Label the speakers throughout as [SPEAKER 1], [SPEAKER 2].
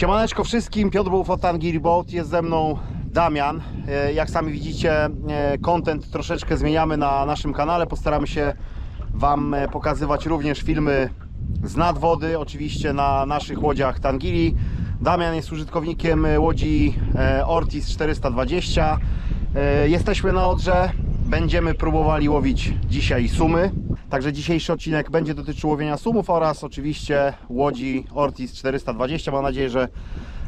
[SPEAKER 1] Siemaneczko wszystkim, Piotr Bół Fotangiri Boat, jest ze mną Damian. E, Jak sami widzicie, e, content troszeczkę zmieniamy na naszym kanale. Postaramy się Wam e, pokazywać również filmy z nadwody, oczywiście na naszych łodziach Tangiri. Damian jest użytkownikiem łodzi Ortiz 420. E, Jesteśmy na Odrze, będziemy próbowali łowić dzisiaj sumy. Także dzisiejszy odcinek będzie dotyczył łowienia sumów oraz oczywiście łodzi Ortiz 420. Mam nadzieję, że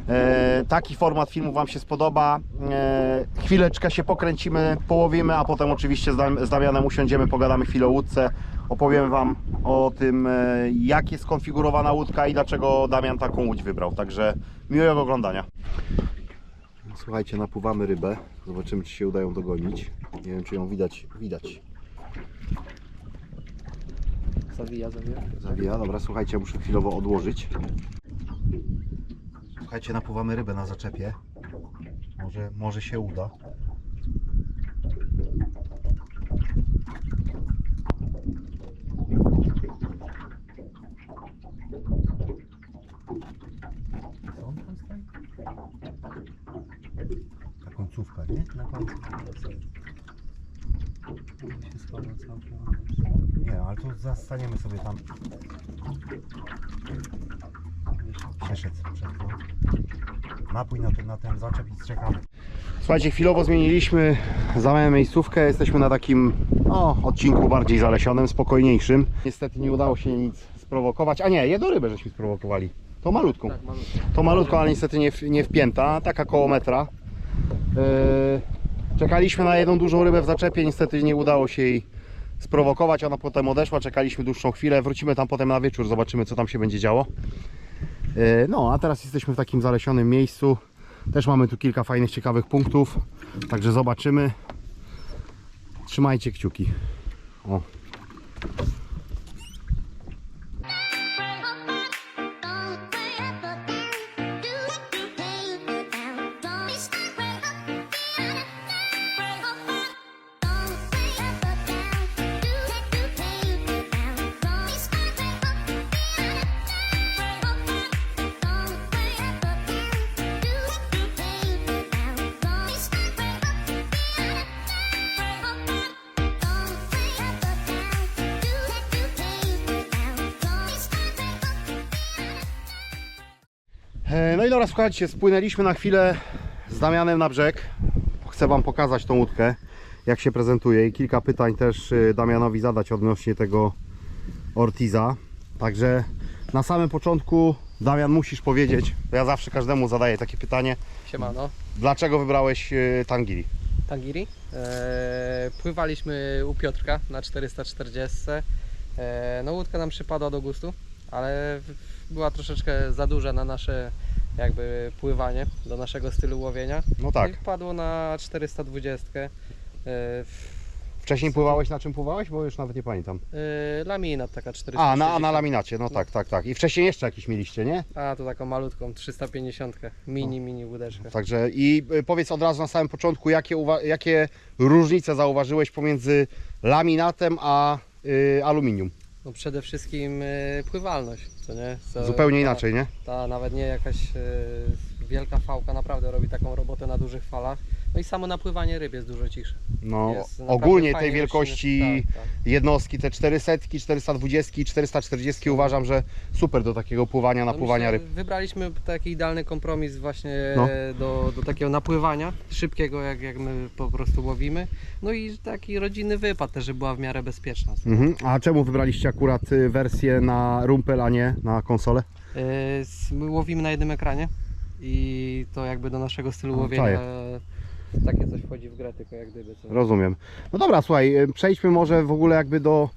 [SPEAKER 1] e, taki format filmu Wam się spodoba. E, chwileczkę się pokręcimy, połowimy, a potem oczywiście z, z Damianem usiądziemy, pogadamy chwilę o łódce. Opowiemy Wam o tym, e, jak jest skonfigurowana łódka i dlaczego Damian taką łódź wybrał. Także miłego oglądania. Słuchajcie, napływamy rybę. Zobaczymy, czy się udają dogonić. Nie wiem, czy ją widać. Widać.
[SPEAKER 2] Zawija, zawija.
[SPEAKER 1] Zawija, dobra, słuchajcie, muszę chwilowo odłożyć. Słuchajcie, napływamy rybę na zaczepie. Może, może się uda.
[SPEAKER 2] Co on tam stoi?
[SPEAKER 1] Ta końcówka, nie?
[SPEAKER 2] Na końcu. On się schował całkiem.
[SPEAKER 1] Nie, ale to zastaniemy sobie tam. Przeszedł przed to. Na ten, na ten zaczep i czekamy. Słuchajcie, chwilowo zmieniliśmy zamianę miejscówkę. Jesteśmy na takim no, odcinku bardziej zalesionym, spokojniejszym. Niestety nie udało się nic sprowokować. A nie, jedną rybę żeśmy sprowokowali. To malutką.
[SPEAKER 2] Tak, malutko.
[SPEAKER 1] To malutko, ale niestety nie, w- nie wpięta, taka koło metra. Yy, czekaliśmy na jedną dużą rybę w zaczepie, niestety nie udało się jej sprowokować, ona potem odeszła, czekaliśmy dłuższą chwilę, wrócimy tam potem na wieczór, zobaczymy co tam się będzie działo. Yy, no, a teraz jesteśmy w takim zalesionym miejscu, też mamy tu kilka fajnych, ciekawych punktów, także zobaczymy. Trzymajcie kciuki. O. No i dobra, słuchajcie, spłynęliśmy na chwilę z Damianem na brzeg. Chcę Wam pokazać tą łódkę, jak się prezentuje i kilka pytań też y, Damianowi zadać odnośnie tego Ortiza. Także na samym początku Damian musisz powiedzieć, bo ja zawsze każdemu zadaję takie pytanie,
[SPEAKER 2] Siemano.
[SPEAKER 1] dlaczego wybrałeś y, Tangiri?
[SPEAKER 2] Tangiri. Eee, pływaliśmy u Piotrka na 440. Eee, no łódka nam przypadła do gustu, ale w- była troszeczkę za duża na nasze jakby pływanie, do naszego stylu łowienia.
[SPEAKER 1] No tak,
[SPEAKER 2] I wpadło na 420. Eee, w-
[SPEAKER 1] wcześniej pływałeś, na czym pływałeś? Bo już nawet nie pamiętam.
[SPEAKER 2] eee, laminat taka 460.
[SPEAKER 1] A, na, na laminacie, no tak, tak, tak. I wcześniej jeszcze jakiś mieliście, nie?
[SPEAKER 2] A, to taką malutką, 350. Mini, mini łódeczkę.
[SPEAKER 1] Także i y, powiedz od razu na samym początku, jakie, jakie różnice zauważyłeś pomiędzy laminatem a y, aluminium?
[SPEAKER 2] No przede wszystkim e, pływalność, co nie? Co,
[SPEAKER 1] Zupełnie
[SPEAKER 2] ta,
[SPEAKER 1] inaczej, nie?
[SPEAKER 2] Ta nawet nie jakaś e, wielka fałka naprawdę robi taką robotę na dużych falach. No i samo napływanie ryb jest dużo cichsze.
[SPEAKER 1] No,
[SPEAKER 2] Jest naprawdę
[SPEAKER 1] ogólnie tej
[SPEAKER 2] fajnie
[SPEAKER 1] wielkości.
[SPEAKER 2] Tak, tak.
[SPEAKER 1] jednostki, te 400, 420 i 440 uważam, że super do takiego pływania,
[SPEAKER 2] No
[SPEAKER 1] napływania
[SPEAKER 2] myślę,
[SPEAKER 1] ryb.
[SPEAKER 2] Wybraliśmy taki idealny kompromis właśnie
[SPEAKER 1] No.
[SPEAKER 2] e, do, do takiego napływania, szybkiego jak, jak my po prostu łowimy. No i taki rodzinny wypad też, żeby była w miarę bezpieczna.
[SPEAKER 1] Mhm. A czemu wybraliście akurat y, wersję na rumpel, a nie na konsolę?
[SPEAKER 2] E, s- My łowimy na jednym ekranie i to jakby do naszego stylu łowienia
[SPEAKER 1] czaję.
[SPEAKER 2] Takie coś wchodzi w grę, tylko jak gdyby. Co?
[SPEAKER 1] Rozumiem. No dobra, słuchaj, y, przejdźmy może w ogóle jakby do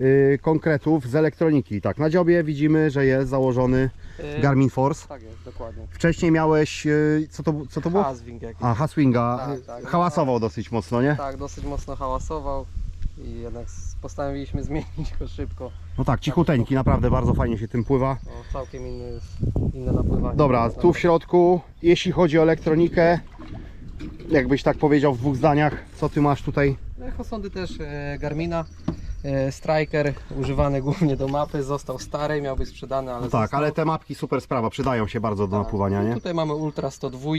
[SPEAKER 1] y, konkretów z elektroniki. Tak, na dziobie widzimy, że jest założony
[SPEAKER 2] E,
[SPEAKER 1] Garmin Force.
[SPEAKER 2] Tak jest, dokładnie.
[SPEAKER 1] Wcześniej miałeś, y, co to, co to było?
[SPEAKER 2] Hazwing jakiś.
[SPEAKER 1] A, Haswinga.
[SPEAKER 2] Tak,
[SPEAKER 1] y,
[SPEAKER 2] tak.
[SPEAKER 1] Hałasował dosyć mocno, nie?
[SPEAKER 2] Tak, dosyć mocno hałasował i jednak s- postanowiliśmy zmienić go szybko.
[SPEAKER 1] No tak, cichuteńki, naprawdę bardzo fajnie się tym pływa.
[SPEAKER 2] No, całkiem inny, inne napływanie.
[SPEAKER 1] Dobra, tu w środku, jeśli chodzi o elektronikę, jakbyś tak powiedział w dwóch zdaniach, co ty masz tutaj?
[SPEAKER 2] Echosondy też e, Garmina. E, Striker używany głównie do mapy, został stary, miał być sprzedany, ale
[SPEAKER 1] No tak,
[SPEAKER 2] został.
[SPEAKER 1] ale te mapki super sprawa, przydają się bardzo do
[SPEAKER 2] Tak.
[SPEAKER 1] napływania,
[SPEAKER 2] No
[SPEAKER 1] nie?
[SPEAKER 2] Tutaj mamy Ultra 102,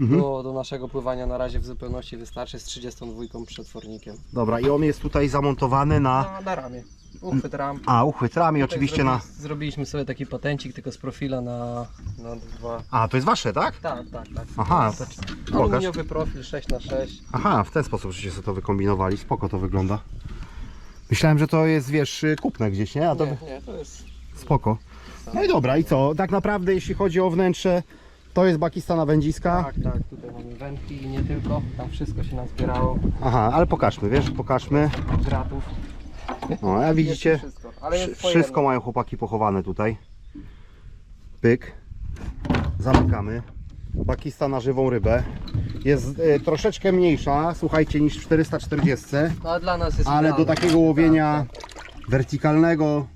[SPEAKER 1] Mhm.
[SPEAKER 2] do, do naszego pływania na razie w zupełności wystarczy z 32 przetwornikiem.
[SPEAKER 1] Dobra, i on jest tutaj zamontowany na...
[SPEAKER 2] Na, na ramię, uchwyt ram.
[SPEAKER 1] A, uchwyt rami
[SPEAKER 2] Tutaj
[SPEAKER 1] oczywiście na...
[SPEAKER 2] zrobi- Zrobiliśmy sobie taki patencik tylko z profila na, na dwa...
[SPEAKER 1] A, to jest wasze, tak?
[SPEAKER 2] Tak, tak, tak.
[SPEAKER 1] Aha,
[SPEAKER 2] To jest
[SPEAKER 1] pokaż.
[SPEAKER 2] Aluminiowy profil 6x6.
[SPEAKER 1] Aha, w ten sposób żeście sobie to wykombinowali, spoko to wygląda. Myślałem, że to jest, wiesz, kupne gdzieś, nie? A to
[SPEAKER 2] Nie, nie, to jest...
[SPEAKER 1] spoko. No i dobra, i co? Tak naprawdę jeśli chodzi o wnętrze, to jest bakista wędziska.
[SPEAKER 2] Tak, tak, tutaj mamy wędki i nie tylko, tam wszystko się nazbierało,
[SPEAKER 1] Aha, ale pokażmy, wiesz, pokażmy.
[SPEAKER 2] gratów.
[SPEAKER 1] No, a widzicie,
[SPEAKER 2] wszystko, ale jest
[SPEAKER 1] wszy- wszystko mają chłopaki pochowane tutaj. Pyk. Zamykamy. Bakista na żywą rybę. Jest e, troszeczkę mniejsza, słuchajcie, niż w 440,
[SPEAKER 2] No a dla nas jest
[SPEAKER 1] ale do
[SPEAKER 2] idealne.
[SPEAKER 1] takiego łowienia
[SPEAKER 2] Tak,
[SPEAKER 1] wertykalnego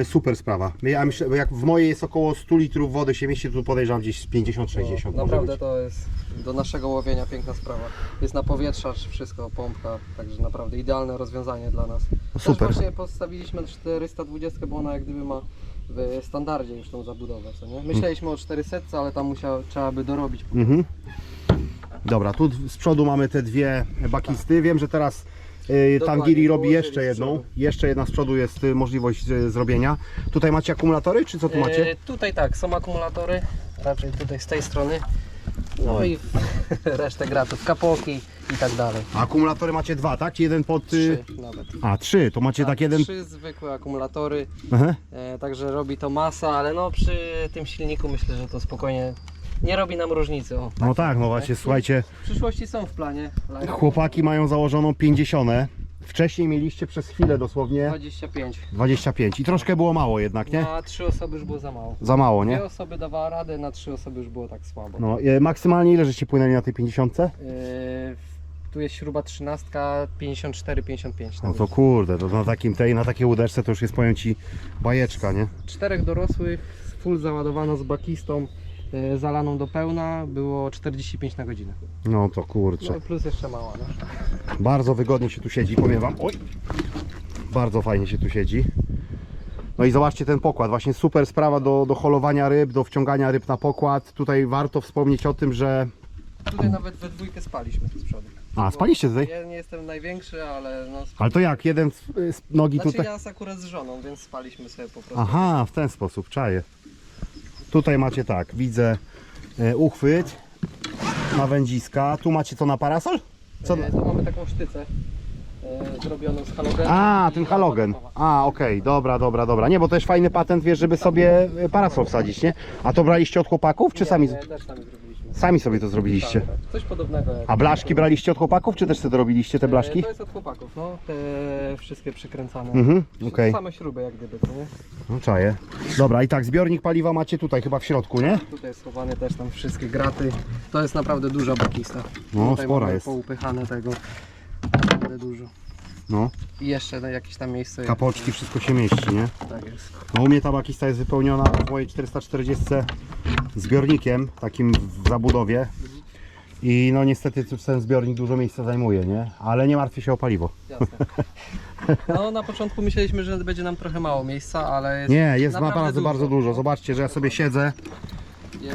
[SPEAKER 1] e, super sprawa. Ja myślę, bo jak w mojej jest około 100 litrów wody się mieści, tu podejrzewam gdzieś z 50-60
[SPEAKER 2] No,
[SPEAKER 1] może
[SPEAKER 2] naprawdę
[SPEAKER 1] być.
[SPEAKER 2] to jest do naszego łowienia piękna sprawa. Jest na powietrzacz wszystko, pompka, także naprawdę idealne rozwiązanie dla nas. Też
[SPEAKER 1] super.
[SPEAKER 2] właśnie postawiliśmy 420, bo ona jak gdyby ma w standardzie już tą zabudowę, co nie? Myśleliśmy o 400, ale tam musiał, trzeba by dorobić.
[SPEAKER 1] Mhm. Dobra, tu z przodu mamy te dwie bakisty. Wiem, że teraz y,
[SPEAKER 2] Dokładnie,
[SPEAKER 1] Tangiri robi
[SPEAKER 2] położyli
[SPEAKER 1] jeszcze
[SPEAKER 2] z
[SPEAKER 1] jedną.
[SPEAKER 2] przodu.
[SPEAKER 1] Jeszcze jedna z przodu jest y, możliwość y, zrobienia. Tutaj macie akumulatory, czy co tu macie?
[SPEAKER 2] E, tutaj tak, są akumulatory, raczej tutaj z tej strony. No i resztę gratów, kapoki i tak dalej.
[SPEAKER 1] A akumulatory macie dwa, tak? Jeden pod... y,
[SPEAKER 2] Trzy nawet.
[SPEAKER 1] A, trzy, to macie tak, jeden...
[SPEAKER 2] Trzy zwykłe akumulatory,
[SPEAKER 1] Aha.
[SPEAKER 2] e, także robi to masa, ale no przy tym silniku myślę, że to spokojnie nie robi nam różnicy. O.
[SPEAKER 1] No tak, no właśnie, słuchajcie,
[SPEAKER 2] W przyszłości są w planie. live.
[SPEAKER 1] chłopaki mają założoną 50. Wcześniej mieliście przez chwilę dosłownie
[SPEAKER 2] 25.
[SPEAKER 1] 25 i troszkę było mało jednak, nie?
[SPEAKER 2] Na trzy osoby już było za mało.
[SPEAKER 1] Za mało, nie?
[SPEAKER 2] Dwie osoby dawała radę, na trzy osoby już było tak słabo.
[SPEAKER 1] No, y, maksymalnie ile żeście płynęli na tej 50?
[SPEAKER 2] E, tu jest śruba 13, 54, 55.
[SPEAKER 1] No to kurde, to na takim tej, na takiej uderce to już jest powiem ci bajeczka, nie?
[SPEAKER 2] Czterech dorosłych, full załadowano z bakistą, e, zalaną do pełna, było 45 na godzinę.
[SPEAKER 1] No to kurczę.
[SPEAKER 2] No plus jeszcze mała. No.
[SPEAKER 1] Bardzo wygodnie się tu siedzi, powiem wam. Oj. Bardzo fajnie się tu siedzi. No i zobaczcie ten pokład, właśnie super sprawa do, do holowania ryb, do wciągania ryb na pokład. Tutaj warto wspomnieć o tym, że...
[SPEAKER 2] Tutaj nawet we dwójkę spaliśmy z przodu.
[SPEAKER 1] A, spaliście tutaj?
[SPEAKER 2] Ja nie jestem największy, ale no spaliśmy.
[SPEAKER 1] Ale to jak? Jeden z, z nogi
[SPEAKER 2] Znaczy
[SPEAKER 1] tutaj?
[SPEAKER 2] ja z akurat z żoną, więc spaliśmy sobie po prostu.
[SPEAKER 1] Aha, w ten sposób, czaję. Tutaj macie tak, widzę e, uchwyt na wędziska. Tu macie co na parasol? Co?
[SPEAKER 2] E, tu mamy taką sztycę e, zrobioną z halogenu.
[SPEAKER 1] A, ten halogen. A, okej, dobra, dobra, dobra. Nie, bo to jest fajny patent, wiesz, żeby sobie parasol wsadzić, nie? A to braliście od chłopaków, czy
[SPEAKER 2] Nie,
[SPEAKER 1] sami,
[SPEAKER 2] Nie, też sami zrobiliśmy.
[SPEAKER 1] Sami sobie to zrobiliście?
[SPEAKER 2] Tak, tak. Coś podobnego jak...
[SPEAKER 1] A blaszki braliście od chłopaków, czy też sobie robiliście te
[SPEAKER 2] E,
[SPEAKER 1] blaszki?
[SPEAKER 2] To jest od chłopaków, no. Te wszystkie przykręcane.
[SPEAKER 1] Mhm, okej.
[SPEAKER 2] Same śruby jak gdyby, to nie?
[SPEAKER 1] No czaję. Dobra, i tak, zbiornik paliwa macie tutaj chyba w środku, nie?
[SPEAKER 2] Tutaj jest schowane też tam wszystkie graty. To jest naprawdę duża bakista.
[SPEAKER 1] No,
[SPEAKER 2] Tutaj
[SPEAKER 1] spora
[SPEAKER 2] mamy
[SPEAKER 1] jest.
[SPEAKER 2] poupychane tego. Naprawdę dużo.
[SPEAKER 1] No,
[SPEAKER 2] I jeszcze na jakieś tam miejsce.
[SPEAKER 1] kapoczki, wszystko się mieści, nie?
[SPEAKER 2] Tak jest.
[SPEAKER 1] No u mnie ta bakista jest wypełniona w mojej 440 zbiornikiem, takim w zabudowie. I no niestety ten zbiornik dużo miejsca zajmuje, nie? Ale nie martwię się o paliwo.
[SPEAKER 2] Jasne. No na początku myśleliśmy, że będzie nam trochę mało miejsca, ale jest
[SPEAKER 1] Nie, jest naprawdę, bardzo dużo.
[SPEAKER 2] No,
[SPEAKER 1] Zobaczcie, że ja sobie siedzę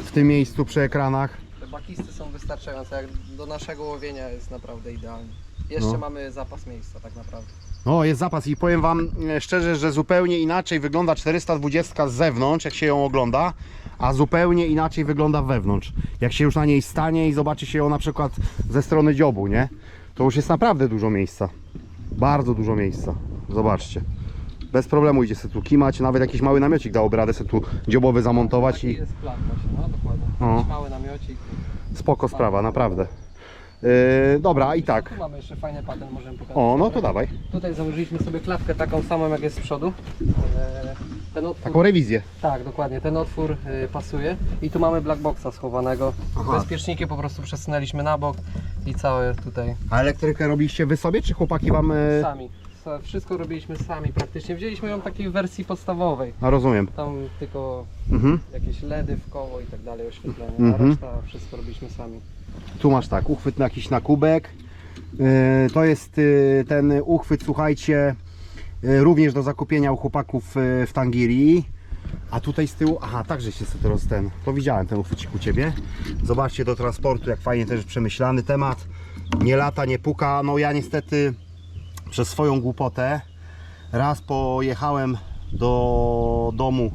[SPEAKER 1] w tym miejscu przy ekranach.
[SPEAKER 2] te bakisty są wystarczające. Jak do naszego łowienia jest naprawdę idealnie. Jeszcze
[SPEAKER 1] No.
[SPEAKER 2] mamy zapas miejsca tak naprawdę.
[SPEAKER 1] No, jest zapas i powiem Wam e, szczerze, że zupełnie inaczej wygląda 420 z zewnątrz, jak się ją ogląda, a zupełnie inaczej wygląda wewnątrz. Jak się już na niej stanie i zobaczy się ją na przykład ze strony dziobu, nie? To już jest naprawdę dużo miejsca. Bardzo dużo miejsca. Zobaczcie. Bez problemu idzie sobie tu kimać, nawet jakiś mały namiocik dałoby radę sobie tu dziobowy zamontować
[SPEAKER 2] Taki
[SPEAKER 1] i
[SPEAKER 2] jest plan właśnie, no dokładnie.
[SPEAKER 1] O.
[SPEAKER 2] Jakiś mały namiocik.
[SPEAKER 1] spoko sprawa, naprawdę. Yy, dobra, i tak.
[SPEAKER 2] Tu mamy jeszcze fajny patent, możemy pokazać.
[SPEAKER 1] O, no to dawaj.
[SPEAKER 2] Tutaj założyliśmy sobie klapkę taką samą jak jest z przodu. E, Ten otwór,
[SPEAKER 1] Taką rewizję.
[SPEAKER 2] Tak, dokładnie, ten otwór e, pasuje. I tu mamy black boxa schowanego.
[SPEAKER 1] Aha.
[SPEAKER 2] Bezpieczniki po prostu przesunęliśmy na bok i całe tutaj
[SPEAKER 1] A elektrykę robiliście wy sobie, czy chłopaki Wam... Yy...
[SPEAKER 2] sami. Sa- Wszystko robiliśmy sami praktycznie. Wzięliśmy ją w takiej wersji podstawowej.
[SPEAKER 1] A rozumiem.
[SPEAKER 2] Tam tylko
[SPEAKER 1] Mhm.
[SPEAKER 2] jakieś LEDy w koło i tak dalej, oświetlenie.
[SPEAKER 1] Mhm.
[SPEAKER 2] A reszta wszystko robiliśmy sami.
[SPEAKER 1] Tu masz tak, uchwyt na jakiś na kubek, E, To jest ten uchwyt, słuchajcie, również do zakupienia u chłopaków e, w Tangirii. A tutaj z tyłu, aha, także się sobie teraz ten, to widziałem ten uchwycik u Ciebie. Zobaczcie do transportu, jak fajnie też przemyślany temat. Nie lata, nie puka. No ja niestety przez swoją głupotę raz pojechałem do domu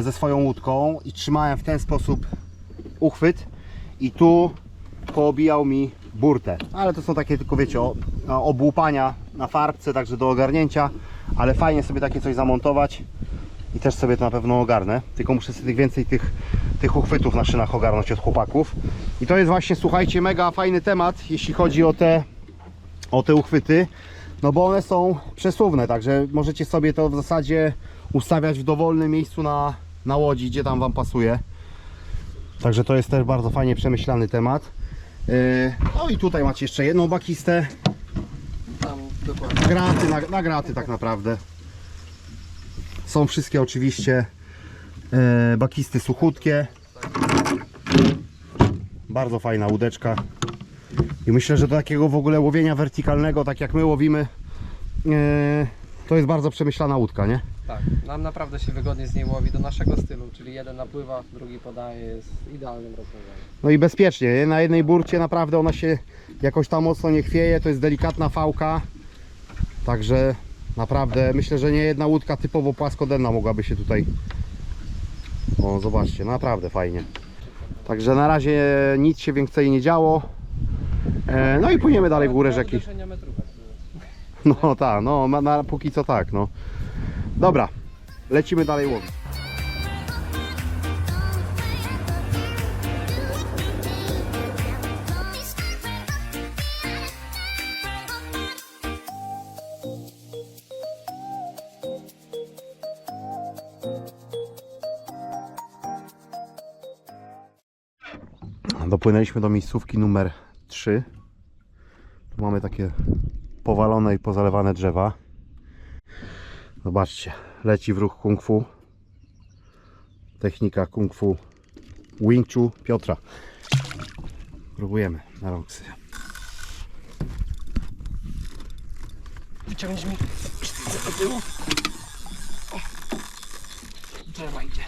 [SPEAKER 1] ze swoją łódką i trzymałem w ten sposób uchwyt i tu poobijał mi burtę. Ale to są takie tylko wiecie, obłupania na farbce, także do ogarnięcia, ale fajnie sobie takie coś zamontować i też sobie to na pewno ogarnę. Tylko muszę sobie więcej tych, tych uchwytów na szynach ogarnąć od chłopaków. I to jest właśnie, słuchajcie, mega fajny temat, jeśli chodzi o te, o te uchwyty. No bo one są przesuwne, także możecie sobie to w zasadzie ustawiać w dowolnym miejscu na, na łodzi, gdzie tam Wam pasuje. Także to jest też bardzo fajnie przemyślany temat. No i tutaj macie jeszcze jedną bakistę.
[SPEAKER 2] Dokładnie.
[SPEAKER 1] Graty, na, na graty tak naprawdę. Są wszystkie oczywiście e, bakisty suchutkie. Bardzo fajna łódeczka. I myślę, że do takiego w ogóle łowienia wertykalnego, tak jak my łowimy, e, to jest bardzo przemyślana łódka, nie?
[SPEAKER 2] Tak, nam naprawdę się wygodnie z niej łowi do naszego stylu, czyli jeden napływa, drugi podaje, jest idealnym rozwiązaniem.
[SPEAKER 1] No i bezpiecznie. nie? Na jednej burcie naprawdę ona się jakoś tam mocno nie chwieje. To jest delikatna fałka. Także naprawdę myślę, że nie jedna łódka typowo płaskodenna mogłaby się tutaj. O, zobaczcie, naprawdę fajnie. Także na razie nic się więcej nie działo. E, no i płyniemy dalej w górę rzeki. No tak, no na, na, póki co tak, no. Dobra, lecimy dalej łowić. Dopłynęliśmy do miejscówki numer 3. Tu mamy takie powalone i pozalewane drzewa. Zobaczcie, leci w ruch kung fu. Technika kung fu Wing Chun Piotra. Próbujemy na roksy.
[SPEAKER 2] Wyciągniesz mi do tyłu. Drzewa idzie.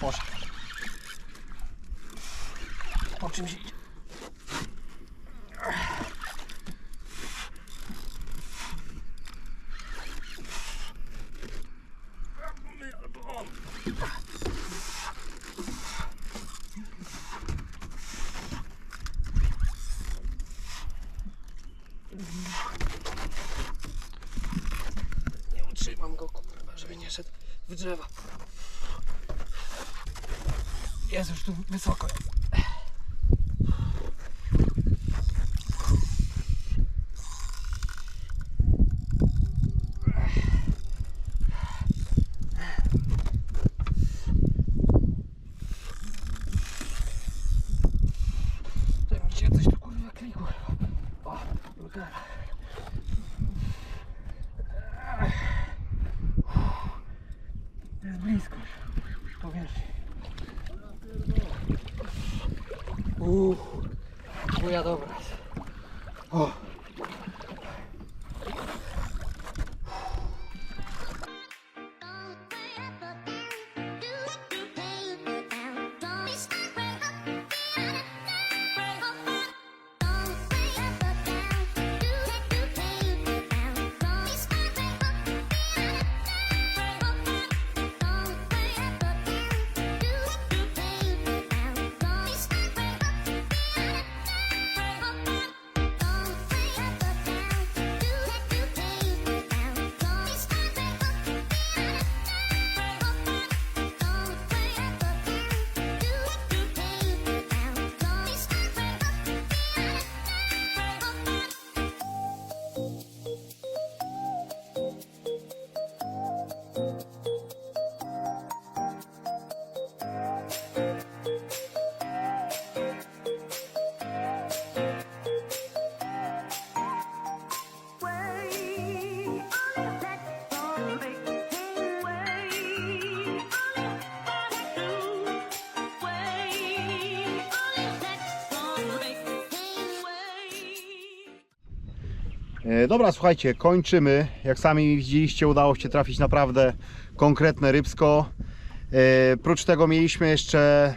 [SPEAKER 2] Poszedł. Po czymś idzie. Nie utrzymam go, kurwa, żeby nie szedł w drzewa. Jest już tu wysoko. To mi się coś tu kurwa klikło. O, lukara. Jest blisko już powierzchni. Uuu, buja dobra.
[SPEAKER 1] Dobra, słuchajcie, kończymy. Jak sami widzieliście, udało się trafić naprawdę konkretne rybsko. E, Prócz tego mieliśmy jeszcze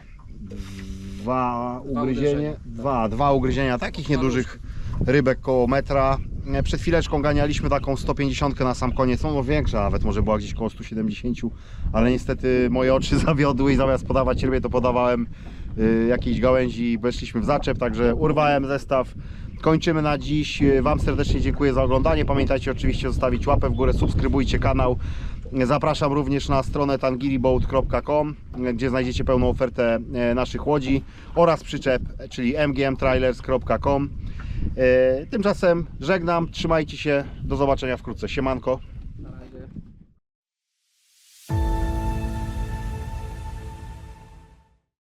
[SPEAKER 1] dwa ugryzienia.
[SPEAKER 2] ugryzienia, tak.
[SPEAKER 1] Dwa, dwa ugryzienia takich niedużych rybek koło metra. E, Przed chwileczką ganialiśmy taką 150 na sam koniec, no, no większa nawet, może była gdzieś koło 170, ale niestety moje oczy zawiodły i zamiast podawać rybie to podawałem y, jakiejś gałęzi i weszliśmy w zaczep, także urwałem zestaw. Kończymy na dziś. Wam serdecznie dziękuję za oglądanie. Pamiętajcie oczywiście zostawić łapę w górę, subskrybujcie kanał. Zapraszam również na stronę tangiriboat.com, gdzie znajdziecie pełną ofertę e, naszych łodzi oraz przyczep, czyli mgmtrailers.com. E, Tymczasem żegnam, trzymajcie się, do zobaczenia wkrótce. Siemanko.